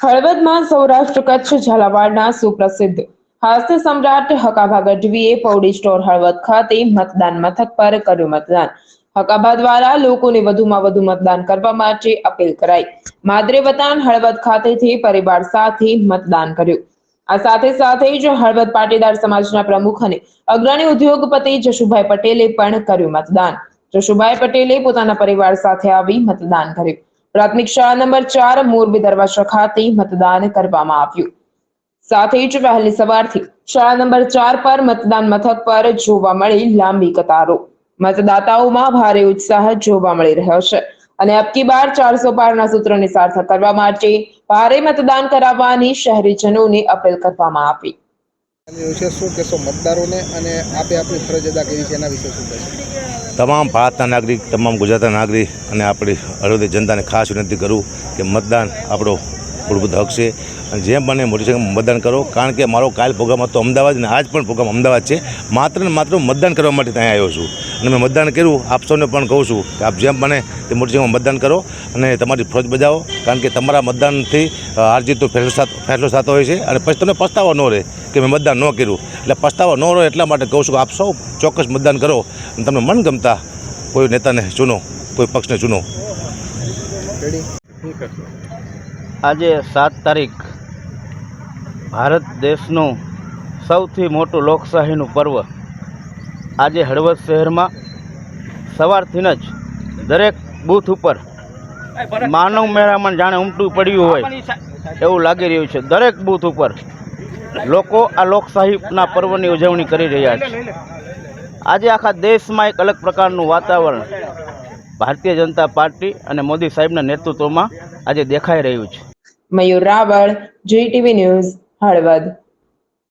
હળવદમાં સૌરાષ્ટ્ર કચ્છ, ઝાલાવાડના સુપ્રસિદ્ધ હાસ્ય સમ્રાટ હકાભા ગઢવીએ પૌડી સ્ટોર હળવદ ખાતે મતદાન મથક પર કર્યું મતદાન. હકાભા દ્વારા લોકોને વધુમાં વધુ મતદાન કરવા માટે અપીલ કરાઈ. માદરે વતન હળવદ ખાતેથી પરિવાર સાથે મતદાન કર્યું. આ સાથે સાથે જ હળવદ પાટીદાર સમાજના પ્રમુખ અને અગ્રણી ઉદ્યોગપતિ જશુભાઈ પટેલે પણ કર્યું મતદાન. જશુભાઈ પટેલે પોતાના પરિવાર સાથે આવી મતદાન કર્યું. પ્રાથમિક શાળા નંબર ચાર, મોરબી દરવાજા ખાતે મતદાન કરવામાં આવ્યું. સાથે જ વહેલી સવારથી શાળા નંબર ચાર પર મતદાન મથક પર જોવા મળી લાંબી કતારો. મતદાતાઓમાં ભારે ઉત્સાહ જોવા મળી રહ્યો છે અને અબકી બાર ચારસો પારના સૂત્રોને સાર્થક કરવા માટે ભારે મતદાન કરાવવાની શહેરીજનોને અપીલ કરવામાં આવી. વિશે શું કહેશો? મતદારોને અને આપે આપણી ફરજ અદા કરી છે, એના વિશે શું કહેશો? તમામ ભારતના નાગરિક, તમામ ગુજરાતના નાગરિક અને આપણી હળવદી જનતાને ખાસ વિનંતી કરું કે મતદાન આપણો મૂળભૂત હક છે. અને જેમ બને મોટી સંખ્યામાં મતદાન કરો. કારણ કે મારો કાલ પ્રોગ્રામ હતો અમદાવાદ અને આજ પણ પ્રોગ્રામ અમદાવાદ છે. માત્ર ને માત્ર મતદાન કરવા માટે ત્યાં આવ્યો છું. અને મેં મતદાન કર્યું. આપ સૌને પણ કહું છું કે આપ જેમ બને તે મોટી સંખ્યામાં મતદાન કરો. અને તમારી ફરજ બજાવો. કારણ કે તમારા મતદાનથી અ, તો જીતનો ફેસલો ફેસલો થતો હોય છે. અને પછી તમને પસ્તાવો ન રહે કે મેં મતદાન ન કર્યું. એટલે પસ્તાવો ન રહે એટલા માટે કહું છું કે આપ સૌ ચોક્કસ મતદાન કરો. અને તમને મનગમતા કોઈ નેતાને ચૂનો કોઈ પક્ષને ચૂનો. આજે સાત તારીખ. ભારત દેશનું સૌથી મોટું લોકશાહીનું પર્વ. આજે હળવદ શહેરમાં સવારથી જ દરેક બૂથ ઉપર માનવ મેળામાં જાણે ઉમટું પડ્યું હોય એવું લાગી રહ્યું છે. દરેક બૂથ ઉપર લોકો આ લોકશાહીના પર્વની ઉજવણી કરી રહ્યા છે. આજે આખા દેશમાં એક અલગ પ્રકારનું વાતાવરણ ભારતીય જનતા પાર્ટી અને મોદી સાહેબના નેતૃત્વમાં આજે દેખાઈ રહ્યું છે. Mayur Raval GTV news Halvad.